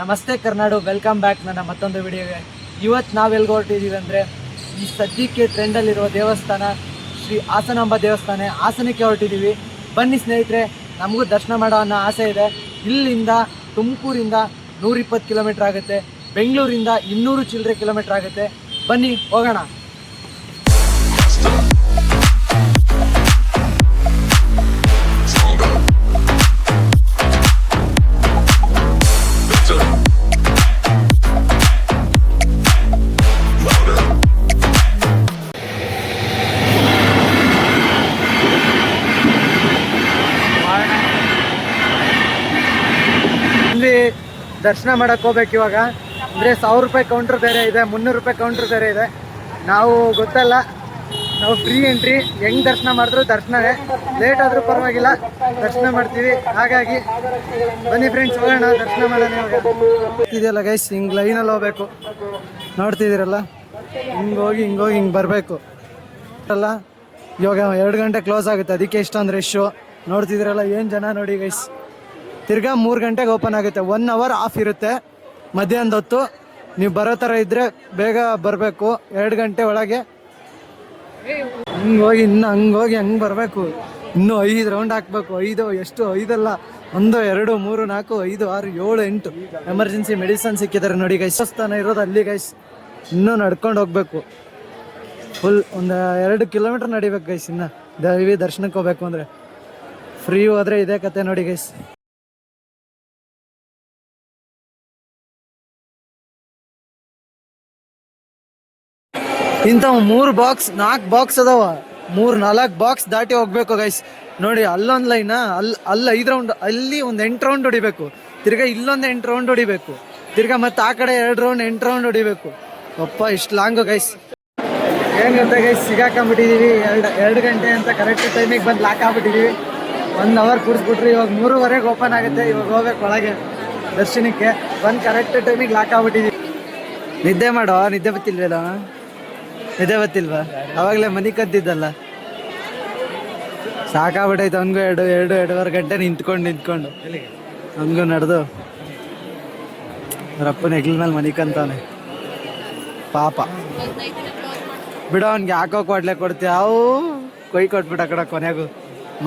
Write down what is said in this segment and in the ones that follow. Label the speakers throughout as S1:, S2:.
S1: ನಮಸ್ತೆ Karnadu welcome back ನನ್ನ ಮತ್ತೊಂದು ವಿಡಿಯೋಗೆ ಇವತ್ತು ನಾವು ಎಲ್ಲಿಗೆ ಹೊರಟಿದ್ದೀವಿ ಅಂದರೆ, ಈ ಸದ್ಯಕ್ಕೆ ಟ್ರೆಂಡಲ್ಲಿರುವ ದೇವಸ್ಥಾನ, ಶ್ರೀ ಹಾಸನಾಂಬ ದೇವಸ್ಥಾನ, ಹಾಸನಕ್ಕೆ ಹೊರಟಿದ್ದೀವಿ ಬನ್ನಿ ಸ್ನೇಹಿತರೆ, ನಮಗೂ ದರ್ಶನ ಮಾಡೋ ಅನ್ನೋ ಆಸೆ ಇದೆ. ಇಲ್ಲಿಂದ ತುಮಕೂರಿಂದ ನೂರಿಪ್ಪತ್ತು ಕಿಲೋಮೀಟ್ರ್ ಆಗುತ್ತೆ. ಬೆಂಗಳೂರಿಂದ ಇನ್ನೂರು ಚಿಲ್ಲರೆ ಕಿಲೋಮೀಟ್ರ್ ಆಗುತ್ತೆ. ಬನ್ನಿ, ಹೋಗೋಣ. ದರ್ಶನ ಮಾಡಕ್ ಹೋಗ್ಬೇಕು ಇವಾಗ. ಅಂದ್ರೆ ಸಾವಿರ ರೂಪಾಯಿ ಕೌಂಟರ್ ಬೇರೆ ಇದೆ, ಮುನ್ನೂರು ರೂಪಾಯಿ ಕೌಂಟರ್ ಬೇರೆ ಇದೆ. ನಾವು ಗೊತ್ತಲ್ಲ, ನಾವು ಫ್ರೀ ಎಂಟ್ರಿ ಹೆಂಗ್ ದರ್ಶನ ಮಾಡಿದ್ರು ದರ್ಶನವೇ. ಲೇಟ್ ಆದ್ರೂ ಪರವಾಗಿಲ್ಲ, ದರ್ಶನ ಮಾಡ್ತೀವಿ. ಹಾಗಾಗಿ ಬನ್ನಿ ಫ್ರೆಂಡ್ಸ್ ಹೋಗೋಣ, ದರ್ಶನ ಮಾಡೋಣ ಇವಾಗ. ಇದೆಯಲ್ಲ ಗೈಸ್ ಹಿಂಗೆ ಲೈನಲ್ಲಿ ಹೋಗ್ಬೇಕು. ನೋಡ್ತಿದ್ದೀರಲ್ಲ? ಹಿಂಗ್ ಹೋಗಿ, ಹಿಂಗೆ ಹೋಗಿ, ಹಿಂಗ್ ಬರಬೇಕು. ಅಲ್ಲ, ಇವಾಗ ಎರಡು ಗಂಟೆ ಕ್ಲೋಸ್ ಆಗುತ್ತೆ. ಅದಕ್ಕೆ ಇಷ್ಟೊಂದು ರಶ್ಶು ನೋಡ್ತಿದ್ದೀರಲ್ಲ, ಏನು ಜನ ನೋಡಿ ಗೈಸ್ ತಿರ್ಗಾ ಮೂರು ಗಂಟೆಗೆ ಓಪನ್ ಆಗುತ್ತೆ. ಒನ್ ಅವರ್ ಆಫ್ ಇರುತ್ತೆ. ಮಧ್ಯಾಹ್ನದ ಹೊತ್ತು. ನೀವು ಬರೋ ಥರ ಇದ್ದರೆ ಬೇಗ ಬರಬೇಕು. ಎರಡು ಗಂಟೆ ಒಳಗೆ. ಹಂಗೆ ಹೋಗಿ ಇನ್ನು ಹಂಗೆ ಹೋಗಿ ಹಂಗೆ ಬರಬೇಕು. ಇನ್ನೂ ಐದು ರೌಂಡ್ ಹಾಕಬೇಕು. ಐದು, ಎಷ್ಟು, ಐದಲ್ಲ. ಒಂದು, ಎರಡು, ಮೂರು, ನಾಲ್ಕು, ಐದು, ಆರು, ಏಳು, ಎಂಟು. ಎಮರ್ಜೆನ್ಸಿ ಮೆಡಿಸನ್ ಸಿಕ್ಕಿದ್ದಾರೆ ನೋಡಿ ಗೈಸ್ ದೇವಸ್ಥಾನ ಇರೋದು ಅಲ್ಲಿ ಗೈಸ್ ಇನ್ನೂ ನಡ್ಕೊಂಡು ಹೋಗ್ಬೇಕು. ಫುಲ್ ಒಂದು ಎರಡು ಕಿಲೋಮೀಟರ್ ನಡಿಬೇಕು ಗೈಸ್ ಇನ್ನು. ದೇವಿ ದರ್ಶನಕ್ಕೆ ಹೋಗ್ಬೇಕು ಅಂದರೆ. ಫ್ರೀ ಹೋದರೆ ಇದೇ ಕತೆ ನೋಡಿ ಗೈಸ್ ಇಂಥ ಮೂರು ಬಾಕ್ಸ್ ನಾಲ್ಕು ಬಾಕ್ಸ್ ಅದಾವ. ಮೂರು, ನಾಲ್ಕು ಬಾಕ್ಸ್ ದಾಟಿ ಹೋಗ್ಬೇಕು ಗೈಸ್ ನೋಡಿ, ಅಲ್ಲೊಂದು ಲೈನ್ ಅಲ್ಲಿ ಅಲ್ಲಿ ಐದು ರೌಂಡ್ ಅಲ್ಲಿ ಒಂದು ಎಂಟು ರೌಂಡ್ ಹೊಡಿಬೇಕು. ತಿರ್ಗಾ ಇಲ್ಲೊಂದು ಎಂಟು ರೌಂಡ್ ಹೊಡಿಬೇಕು. ತಿರ್ಗಾ ಮತ್ತೆ ಆ ಕಡೆ ಎರಡು ರೌಂಡ್ ಎಂಟು ರೌಂಡ್ ಹೊಡಿಬೇಕು. ಅಪ್ಪ, ಇಷ್ಟು ಲಾಂಗು ಗೈಸ್ ಏನು ಗೈಸ್ ಸಿಗಾಕೊಂಬಿಟ್ಟಿದ್ದೀವಿ ಎರಡು ಎರಡು ಗಂಟೆ ಅಂತ ಕರೆಕ್ಟ್ ಟೈಮಿಗೆ ಬಂದು ಲಾಕ್ ಆಗ್ಬಿಟ್ಟಿದ್ದೀವಿ ಒನ್ ಅವರ್ ಕೂಡಿಸ್ಬಿಟ್ರಿ ಇವಾಗ ಮೂರುವರೆಗೆ ಓಪನ್ ಆಗುತ್ತೆ. ಇವಾಗ ಹೋಗ್ಬೇಕು ಒಳಗೆ ದರ್ಶನಕ್ಕೆ. ಬಂದು ಕರೆಕ್ಟ್ ಟೈಮಿಗೆ ಲಾಕ್ ಆಗ್ಬಿಟ್ಟಿದ್ದೀವಿ ನಿದ್ದೆ ಮಾಡೋ? ನಿದ್ದೆ ಬತ್ತಿಲ್ವೇನೋ ನಿದ್ದೆ ಗೊತ್ತಿಲ್ವಾ? ಅವಾಗಲೇ ಮನೆ ಕದ್ದಿದ್ದಲ್ಲ. ಸಾಕಾಗ್ಬಿಟ್ಟೈತೆ ಅವನಿಗೂ ಎರಡು ಎರಡು, ಎರಡೂವರೆ ಗಂಟೆ ನಿಂತ್ಕೊಂಡು ನಿಂತ್ಕೊಂಡು. ಹಂಗು ನಡೆದು ರಪ್ಪನ ಹೆಗ್ಲ ಮೇಲೆ ಮನಿಕಂತಾನೆ ಪಾಪ. ಬಿಡೋ, ಅವ್ನಿಗೆ ಯಾಕೋ ಕೊಡ್ಲೆ ಕೊಡ್ತೀಯ? ಅವು ಕೈ ಕೊಟ್ಬಿಟ್ಟ ಕಡೆ ಕೊನೆಗೂ.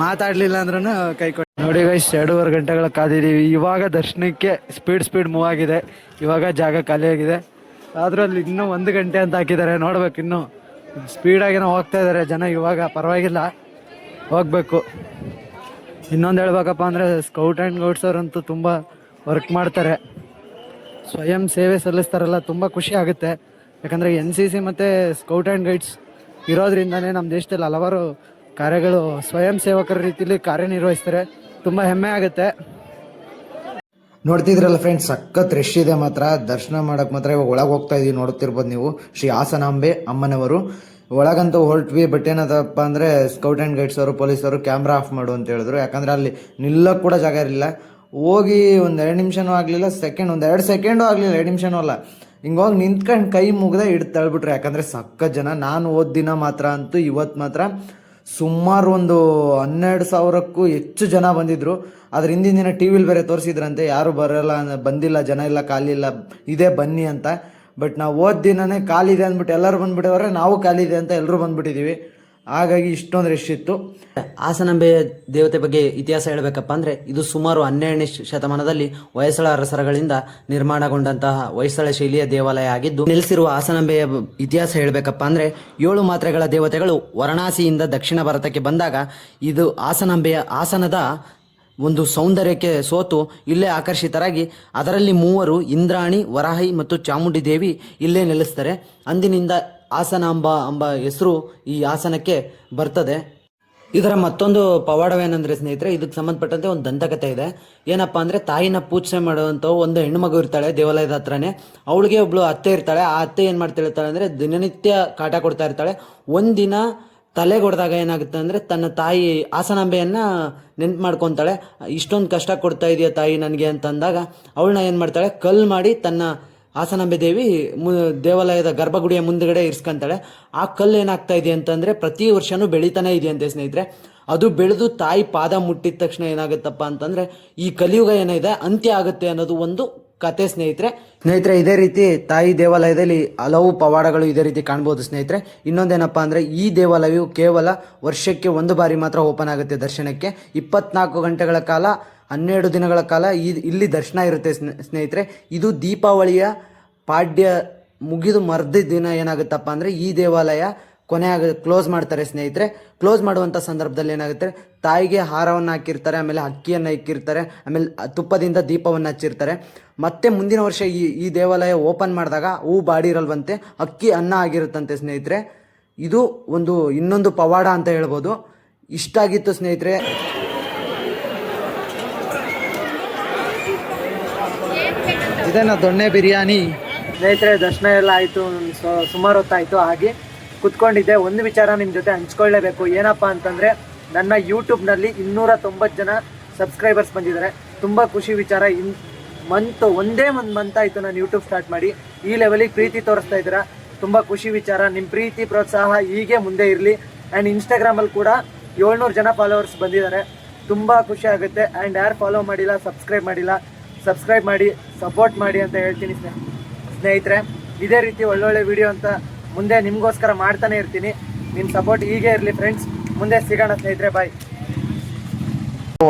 S1: ಮಾತಾಡ್ಲಿಲ್ಲ ಅಂದ್ರೂ ಕೈ ಕೊಟ್ಟು ನೋಡಿ ಗೈಸ್ ಎರಡೂವರೆ ಗಂಟೆಗಳ ಕಾದಿದ್ದೀವಿ. ಇವಾಗ ದರ್ಶನಕ್ಕೆ ಸ್ಪೀಡ್ ಸ್ಪೀಡ್ ಮೂವ್ ಆಗಿದೆ. ಇವಾಗ ಜಾಗ ಖಾಲಿ ಅಲ್ಲಿ ಇನ್ನೂ ಒಂದು ಗಂಟೆ ಅಂತ ಹಾಕಿದ್ದಾರೆ. ನೋಡ್ಬೇಕು ಇನ್ನೂ. ಸ್ಪೀಡಾಗೇನೋ ಹೋಗ್ತಾ ಇದ್ದಾರೆ ಜನ ಇವಾಗ. ಪರವಾಗಿಲ್ಲ. ಹೋಗ್ಬೇಕು. ಇನ್ನೊಂದು ಹೇಳ್ಬೇಕಪ್ಪ ಅಂದರೆ ಸ್ಕೌಟ್ ಆ್ಯಂಡ್ ಗೌಡ್ಸ್ ಅವರಂತೂ ತುಂಬ ವರ್ಕ್ ಮಾಡ್ತಾರೆ. ಸ್ವಯಂ ಸೇವೆ ಸಲ್ಲಿಸ್ತಾರಲ್ಲ, ತುಂಬ ಖುಷಿ ಆಗುತ್ತೆ. ಯಾಕಂದರೆ ಎನ್ ಸಿ ಸಿ ಮತ್ತು ಸ್ಕೌಟ್ ಆ್ಯಂಡ್ ಗೈಡ್ಸ್ ಇರೋದ್ರಿಂದನೇ ನಮ್ಮ ದೇಶದಲ್ಲಿ ಹಲವಾರು ಕಾರ್ಯಗಳು ಸ್ವಯಂ ಸೇವಕರ ರೀತಿಯಲ್ಲಿ ಕಾರ್ಯನಿರ್ವಹಿಸ್ತಾರೆ. ತುಂಬ ಹೆಮ್ಮೆ ಆಗುತ್ತೆ. ನೋಡ್ತಿದ್ರಲ್ಲ ಫ್ರೆಂಡ್ಸ್ ಸಖತ್ ರಶ್ ಇದೆ ಮಾತ್ರ. ದರ್ಶನ ಮಾಡೋಕ್ಕೆ ಮಾತ್ರ ಇವಾಗ ಒಳಗೆ ಹೋಗ್ತಾ ಇದೀವಿ, ನೋಡ್ತಿರ್ಬೋದು ನೀವು. ಶ್ರೀ ಹಾಸನಾಂಬೆ ಅಮ್ಮನವರು. ಒಳಗಂತೂ ಹೊರಟ್ವಿ ಬಟ್ ಏನದಪ್ಪ ಅಂದರೆ ಸ್ಕೌಟ್ ಆ್ಯಂಡ್ ಗೈಡ್ಸ್ ಅವರು ಪೊಲೀಸರು ಕ್ಯಾಮ್ರಾ ಆಫ್ ಮಾಡು ಅಂತ ಹೇಳಿದ್ರು. ಯಾಕಂದ್ರೆ ಅಲ್ಲಿ ನಿಲ್ಲಕ್ಕೆ ಕೂಡ ಜಾಗ ಇರಲಿಲ್ಲ. ಹೋಗಿ ಒಂದು ಎರಡು ನಿಮಿಷನೂ ಆಗಲಿಲ್ಲ ಸೆಕೆಂಡ್ ಒಂದು ಎರಡು ಸೆಕೆಂಡು ಆಗಲಿಲ್ಲ, ಎರಡು ನಿಮಿಷನೂ ಅಲ್ಲ. ಹಿಂಗೋಗಿ ನಿಂತ್ಕೊಂಡು ಕೈ ಮುಗ್ದೆ ಹಿಡ್ದು ತಳ್ಬಿಟ್ರು. ಯಾಕಂದರೆ ಸಖತ್ ಜನ. ನಾನು ಓದ್ ದಿನ ಮಾತ್ರ ಅಂತೂ ಇವತ್ತು ಮಾತ್ರ ಸುಮಾರು ಒಂದು ಹನ್ನೆರಡು ಸಾವಿರಕ್ಕೂ ಹೆಚ್ಚು ಜನ ಬಂದಿದ್ರು. ಅದ್ರ ಹಿಂದಿನ ದಿನ ಟಿ ವಿಲಿ ಬೇರೆ ತೋರಿಸಿದ್ರಂತೆ, ಯಾರು ಬರಲ್ಲ, ಬಂದಿಲ್ಲ, ಜನ ಇಲ್ಲ, ಖಾಲಿ ಇಲ್ಲ, ಇದೇ, ಬನ್ನಿ ಅಂತ. ಬಟ್ ನಾವು ಓದ್ ದಿನನೇ ಖಾಲಿದೆ ಅಂದ್ಬಿಟ್ಟು ಎಲ್ಲರೂ ಬಂದ್ಬಿಟ್ಟಿದ್ರೆ ನಾವು ಖಾಲಿ ಇದೆ ಅಂತ ಎಲ್ಲರೂ ಬಂದ್ಬಿಟ್ಟಿದ್ದೀವಿ ಹಾಗಾಗಿ ಇಷ್ಟೊಂದು ರಶ್ ಇತ್ತು.
S2: ಹಾಸನಾಂಬೆಯ ದೇವತೆ ಬಗ್ಗೆ ಇತಿಹಾಸ ಹೇಳಬೇಕಪ್ಪ ಅಂದ್ರೆ ಇದು ಸುಮಾರು ಹನ್ನೆರಡನೇ ಶತಮಾನದಲ್ಲಿ ಹೊಯ್ಸಳ ಅರಸರಗಳಿಂದ ನಿರ್ಮಾಣಗೊಂಡಂತಹ ಹೊಯ್ಸಳ ಶೈಲಿಯ ದೇವಾಲಯ ಆಗಿದ್ದು, ನೆಲೆಸಿರುವ ಹಾಸನಂಬೆಯ ಇತಿಹಾಸ ಹೇಳಬೇಕಪ್ಪ ಅಂದ್ರೆ ಏಳು ಮಾತ್ರೆಗಳ ದೇವತೆಗಳು ವಾರಣಾಸಿಯಿಂದ ದಕ್ಷಿಣ ಭಾರತಕ್ಕೆ ಬಂದಾಗ ಇದು ಹಾಸನಾಂಬೆಯ ಹಾಸನದ ಒಂದು ಸೌಂದರ್ಯಕ್ಕೆ ಸೋತು ಇಲ್ಲೇ ಆಕರ್ಷಿತರಾಗಿ ಅದರಲ್ಲಿ ಮೂವರು ಇಂದ್ರಾಣಿ, ವರಾಹಿ ಮತ್ತು ಚಾಮುಂಡಿ ದೇವಿ ಇಲ್ಲೇ ನೆಲೆಸ್ತಾರೆ. ಅಂದಿನಿಂದ ಹಾಸನಾಂಬ ಎಂಬ ಹೆಸರು ಈ ಆಸನಕ್ಕೆ ಬರ್ತದೆ. ಇದರ ಮತ್ತೊಂದು ಪವಾಡವೇನಂದ್ರೆ ಸ್ನೇಹಿತರೆ, ಇದಕ್ಕೆ ಸಂಬಂಧಪಟ್ಟಂತೆ ಒಂದು ದಂತಕಥೆ ಇದೆ. ಏನಪ್ಪಾ ಅಂದ್ರೆ, ತಾಯಿನ ಪೂಜೆ ಮಾಡುವಂತ ಒಂದು ಹೆಣ್ಣುಮಗು ಇರ್ತಾಳೆ ದೇವಾಲಯದ ಹತ್ರನೇ. ಅವಳಿಗೆ ಒಬ್ಳು ಅತ್ತೆ ಇರ್ತಾಳೆ. ಆ ಅತ್ತೆ ಏನು ಮಾಡ್ತಾ ಇರ್ತಾಳೆ ಅಂದ್ರೆ, ದಿನನಿತ್ಯ ಕಾಟ ಕೊಡ್ತಾ ಇರ್ತಾಳೆ. ಒಂದಿನ ತಲೆ ಕೊಡ್ದಾಗ ಏನಾಗುತ್ತೆ ಅಂದ್ರೆ, ತನ್ನ ತಾಯಿ ಆಸನಾಂಬೆಯನ್ನು ನೆನ್ಪು ಮಾಡ್ಕೊತಾಳೆ. ಇಷ್ಟೊಂದು ಕಷ್ಟ ಕೊಡ್ತಾ ಇದೆಯಾ ತಾಯಿ ನನಗೆ ಅಂತ ಅಂದಾಗ ಅವಳನ್ನ ಏನು ಮಾಡ್ತಾಳೆ? ಕಲ್ ಮಾಡಿ ತನ್ನ ಹಾಸನಾಂಬೆ ದೇವಿ ಮು, ದೇವಾಲಯದ ಗರ್ಭಗುಡಿಯ ಮುಂದಗಡೆ ಇರಿಸ್ಕೊಂತಾಳೆ. ಆ ಕಲ್ಲು ಏನಾಗ್ತಾ ಇದೆ ಅಂತಂದ್ರೆ ಪ್ರತಿ ವರ್ಷನೂ ಇದೆ ಇದೆಯಂತೆ ಸ್ನೇಹಿತರೆ. ಅದು ಬೆಳೆದು ತಾಯಿ ಪಾದ ಮುಟ್ಟಿದ ತಕ್ಷಣ ಏನಾಗುತ್ತಪ್ಪ ಅಂತಂದ್ರೆ ಈ ಕಲಿಯುಗ ಏನಿದೆ, ಅಂತ್ಯ ಆಗುತ್ತೆ ಅನ್ನೋದು ಒಂದು ಕತೆ ಸ್ನೇಹಿತರೆ. ಸ್ನೇಹಿತರೆ, ಇದೇ ರೀತಿ ತಾಯಿ ದೇವಾಲಯದಲ್ಲಿ ಹಲವು ಪವಾಡಗಳು ಇದೇ ರೀತಿ ಕಾಣ್ಬೋದು ಸ್ನೇಹಿತರೆ. ಇನ್ನೊಂದೇನಪ್ಪ ಅಂದರೆ ಈ ದೇವಾಲಯವು ಕೇವಲ ವರ್ಷಕ್ಕೆ ಒಂದು ಬಾರಿ ಮಾತ್ರ ಓಪನ್ ಆಗುತ್ತೆ ದರ್ಶನಕ್ಕೆ. ಇಪ್ಪತ್ನಾಲ್ಕು ಗಂಟೆಗಳ ಕಾಲ, ಹನ್ನೆರಡು ದಿನಗಳ ಕಾಲ ಈ ಇಲ್ಲಿ ದರ್ಶನ ಇರುತ್ತೆ ಸ್ನೇ- ಸ್ನೇಹಿತರೆ. ಇದು ದೀಪಾವಳಿಯ ಪಾಡ್ಯ ಮುಗಿದು ಮರ್ದ ದಿನ ಏನಾಗುತ್ತಪ್ಪ ಅಂದರೆ ಈ ದೇವಾಲಯ ಕೊನೆ ಆಗ ಕ್ಲೋಸ್ ಮಾಡ್ತಾರೆ ಸ್ನೇಹಿತರೆ. ಕ್ಲೋಸ್ ಮಾಡುವಂಥ ಸಂದರ್ಭದಲ್ಲಿ ಏನಾಗುತ್ತೆ? ತಾಯಿಗೆ ಹಾರವನ್ನು ಹಾಕಿರ್ತಾರೆ, ಆಮೇಲೆ ಅಕ್ಕಿಯನ್ನು ಇಕ್ಕಿರ್ತಾರೆ, ಆಮೇಲೆ ತುಪ್ಪದಿಂದ ದೀಪವನ್ನು ಹಚ್ಚಿರ್ತಾರೆ. ಮತ್ತೆ ಮುಂದಿನ ವರ್ಷ ಈ ಈ ದೇವಾಲಯ ಓಪನ್ ಮಾಡಿದಾಗ ಹೂ ಬಾಡಿರಲ್ವಂತೆ ಅಕ್ಕಿ ಅನ್ನ ಆಗಿರುತ್ತಂತೆ ಸ್ನೇಹಿತರೆ. ಇದು ಒಂದು ಇನ್ನೊಂದು ಪವಾಡ ಅಂತ ಹೇಳ್ಬೋದು. ಇಷ್ಟ ಆಗಿತ್ತು ಸ್ನೇಹಿತರೆ.
S1: ಇದೇನ ದೊಣ್ಣೆ ಬಿರಿಯಾನಿ? ಸ್ನೇಹಿತರೆ, ದರ್ಶನ ಎಲ್ಲ ಆಯಿತು. ಸುಮಾರು ಹೊತ್ತಾಯಿತು. ಹಾಗೆ ಕುತ್ಕೊಂಡಿದ್ದೆ. ಒಂದು ವಿಚಾರ ನಿಮ್ಮ ಜೊತೆ ಹಂಚ್ಕೊಳ್ಳೇಬೇಕು. ಏನಪ್ಪ ಅಂತಂದರೆ, ನನ್ನ ಯೂಟ್ಯೂಬ್ನಲ್ಲಿ ಇನ್ನೂರ ತೊಂಬತ್ತು ಜನ ಸಬ್ಸ್ಕ್ರೈಬರ್ಸ್ ಬಂದಿದ್ದಾರೆ. ತುಂಬ ಖುಷಿ ವಿಚಾರ. ಇನ್ ಮಂತ್ ಒಂದೇ ಒಂದು ಮಂತ್ ಆಯಿತು ನಾನು ಯೂಟ್ಯೂಬ್ ಸ್ಟಾರ್ಟ್ ಮಾಡಿ. ಈ ಲೆವೆಲಿಗೆ ಪ್ರೀತಿ ತೋರಿಸ್ತಾ ಇದ್ದೀರಾ? ತುಂಬ ಖುಷಿ ವಿಚಾರ. ನಿಮ್ಮ ಪ್ರೀತಿ, ಪ್ರೋತ್ಸಾಹ ಹೀಗೆ ಮುಂದೆ ಇರಲಿ. ಆ್ಯಂಡ್ ಇನ್ಸ್ಟಾಗ್ರಾಮಲ್ಲಿ ಕೂಡ ಏಳ್ನೂರು ಜನ ಫಾಲೋವರ್ಸ್ ಬಂದಿದ್ದಾರೆ. ತುಂಬ ಖುಷಿ ಆಗುತ್ತೆ. ಆ್ಯಂಡ್ ಯಾರು ಫಾಲೋ ಮಾಡಿಲ್ಲ ಸಬ್ಸ್ಕ್ರೈಬ್ ಮಾಡಿಲ್ಲ ಸಬ್ಸ್ಕ್ರೈಬ್ ಮಾಡಿ ಸಪೋರ್ಟ್ ಮಾಡಿ ಅಂತ ಹೇಳ್ತೀನಿ ಸ್ನೇ ಸ್ನೇಹಿತರೆ. ಇದೇ ರೀತಿ ಒಳ್ಳೊಳ್ಳೆ ವಿಡಿಯೋ ಅಂತ ಮುಂದೆ ನಿಮಗೋಸ್ಕರ ಮಾಡ್ತಾನೆ ಇರ್ತೀನಿ. ನಿಮ್ಮ ಸಪೋರ್ಟ್ ಹೀಗೆ ಇರಲಿ ಫ್ರೆಂಡ್ಸ್ ಮುಂದೆ ಸಿಗೋಣ ಸ್ನೇಹಿತರೆ ಬಾಯ್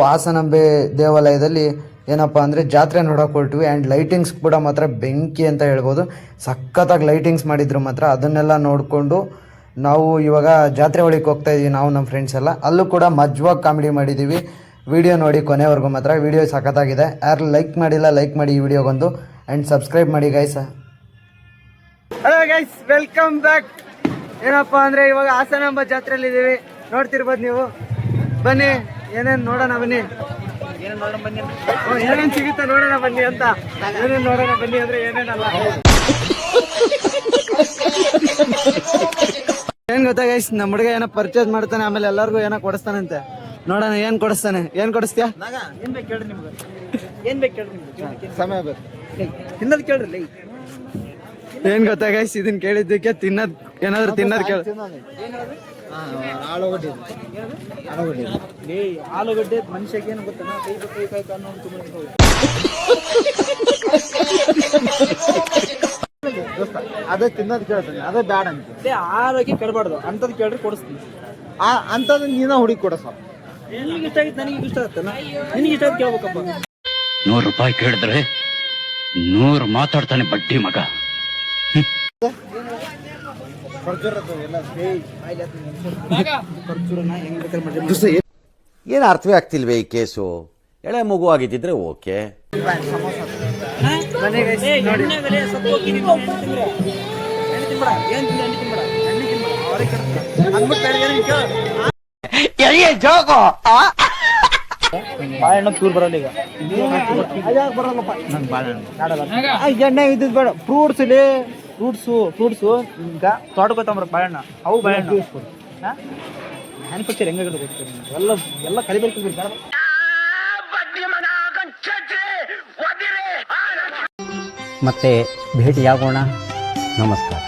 S2: ಹಾಸನಾಂಬೆ ದೇವಾಲಯದಲ್ಲಿ ಏನಪ್ಪ ಅಂದರೆ ಜಾತ್ರೆ ನೋಡೋಕೆ ಹೊರಟ್ವಿ ಆ್ಯಂಡ್ ಲೈಟಿಂಗ್ಸ್ ಕೂಡ ಮಾತ್ರ ಬೆಂಕಿ ಅಂತ ಹೇಳ್ಬೋದು. ಸಖತ್ತಾಗಿ ಲೈಟಿಂಗ್ಸ್ ಮಾಡಿದ್ರು ಮಾತ್ರ. ಅದನ್ನೆಲ್ಲ ನೋಡಿಕೊಂಡು ನಾವು ಇವಾಗ ಜಾತ್ರೆ ಒಳಗೆ ಹೋಗ್ತಾ ಇದೀವಿ ನಾವು ನಮ್ಮ ಫ್ರೆಂಡ್ಸ್ ಎಲ್ಲ. ಅಲ್ಲೂ ಕೂಡ ಮಜ್ವಾಗಿ ಕಾಮಿಡಿ ಮಾಡಿದ್ದೀವಿ ವಿಡಿಯೋ ನೋಡಿ ಕೊನೆವರೆಗೂ ಮಾತ್ರ. ವಿಡಿಯೋ ಸಖತ್ತಾಗಿದೆ. ಯಾರು ಲೈಕ್ ಮಾಡಿಲ್ಲ ಲೈಕ್ ಮಾಡಿ ಈ ವಿಡಿಯೋಗೊಂದು ಆ್ಯಂಡ್ ಸಬ್ಸ್ಕ್ರೈಬ್ ಮಾಡಿ guys
S1: hello guys welcome back ಏನಪ್ಪ ಅಂದ್ರೆ ಇವಾಗ ಹಾಸನಾಂಬ ಜಾತ್ರೆಯಲ್ಲಿ ಇದ್ದೀವಿ ನೋಡ್ತಿರ್ಬೋದು ನೀವು. ಬನ್ನಿ ಏನೇನು ನೋಡೋಣ ಬನ್ನಿ. ಏನೇನು ಸಿಗುತ್ತೆ ನೋಡೋಣ ಬನ್ನಿ ಅಂತ. ಏನೇನು ನೋಡೋಣ ಬನ್ನಿ ಅಂದ್ರೆ ಏನೇನಲ್ಲ. ಏನ್ ಗೊತ್ತಾ ಗೈಸ್ ನಮ್ಮ ಹುಡುಗ ಏನೋ ಪರ್ಚೇಸ್ ಮಾಡ್ತಾನೆ ಆಮೇಲೆ ಎಲ್ಲರಿಗೂ ಏನೋ ಕೊಡಿಸ್ತಾನಂತೆ. ನೋಡೋಣ ಏನ್ ಕೊಡಿಸ್ತಾನೆ? ಏನ್ ಕೊಡಿಸ್ತೀಯ?
S3: ಏನ್ ಬೇಕು ಕೇಳ್ರಿ ನಿಮ್ಗೆ. ಏನ್ ಬೇಕು ಕೇಳ್ರಿ ನಿಮ್ಗೆ?
S1: ಸಮಯ ಬೇಕು.
S3: ಇನ್ನೊಂದು ಕೇಳ್ರಿ
S1: ಏನ್ ಗೊತ್ತಾ ಗೈಸ್ ಇದನ್ ಕೇಳಿದ್ದಕ್ಕೆ ತಿನ್ನದ್ ಏನಾದ್ರು ತಿನ್ನದ್ ಕೇಳ.
S3: ಆಲೂಗಡ್ಡೆ ಮನುಷ್ಯಗೆ ಏನು ಗೊತ್ತಾ? ಕೈ ಬೇಕು ಕೈ ಕಾಯ್ತು ಅನ್ನೋ ಒಂದು ತುಂಬ
S1: ಅದೇ ತಿನ್ನೋದ್ ಕೇಳ್ತೀನಿ. ಅದೇ ಬ್ಯಾಡ್ ಅಂತ.
S3: ಆರೋಗ್ಯ ಕೆಡಬಾರ್ದು. ಅಂಥದ್ದು ಕೇಳ್ರಿ ಕೊಡಿಸ್ತೀನಿ.
S1: ಆ ಅಂತದ್ ನೀನ ಹುಡುಗಿ ಕೊಡಸ. ನಿನ್ಗೆ
S3: ನಿನಗೆ ಇಷ್ಟ ಆಗಿತ್ತು ನನಗೆ ಇಷ್ಟ ಆಗುತ್ತೆ. ನಿನಗೆ ಇಷ್ಟ ಆಗಿ ಕೇಳ್ಬೇಕಪ್ಪ.
S4: ನೂರು ರೂಪಾಯಿ ಕೇಳಿದ್ರೆ ನೂರು ಮಾತಾಡ್ತಾನೆ ಬಡ್ಡಿ ಮಗ.
S5: ಏನು ಅರ್ಥವೇ ಆಗ್ತಿಲ್ವೇ ಈ ಕೇಸು? ಎಳೆ ಮಗು ಆಗಿದ್ದಿದ್ರೆ ಓಕೆ.
S3: ಬಾಳೆಹಣ್ಣು ಚೂರು ಬರಲ್ಲ ಈಗ. ಬರಲ್ಲಪ್ಪ? ನಂಗೆ ಬಾಳೆಹಣ್ಣು. ಎಣ್ಣೆ ಇದ್ದಿದ್ದು ಬೇಡ. ಫ್ರೂಟ್ಸ್ ಇಲ್ಲಿ. ಫ್ರೂಟ್ಸು ಫ್ರೂಟ್ಸು ಈಗ ತೋಟಕ್ಕೆ ಬಾಳೆಣ್ಣ ಅವು ಬಾಳೆಹಣ್ಣು. ಮ್ಯಾನುಫ್ಯಾಕ್ಚರ್ ಹೆಂಗಾಗಿದೆ ಗೊತ್ತಿಲ್ಲ ನಿಮ್ಗೆ. ಎಲ್ಲ ಎಲ್ಲ ಕಲಿಬೇಕು ಬೇಡ
S4: ಮತ್ತೆ ಭೇಟಿಯಾಗೋಣ. ನಮಸ್ಕಾರ.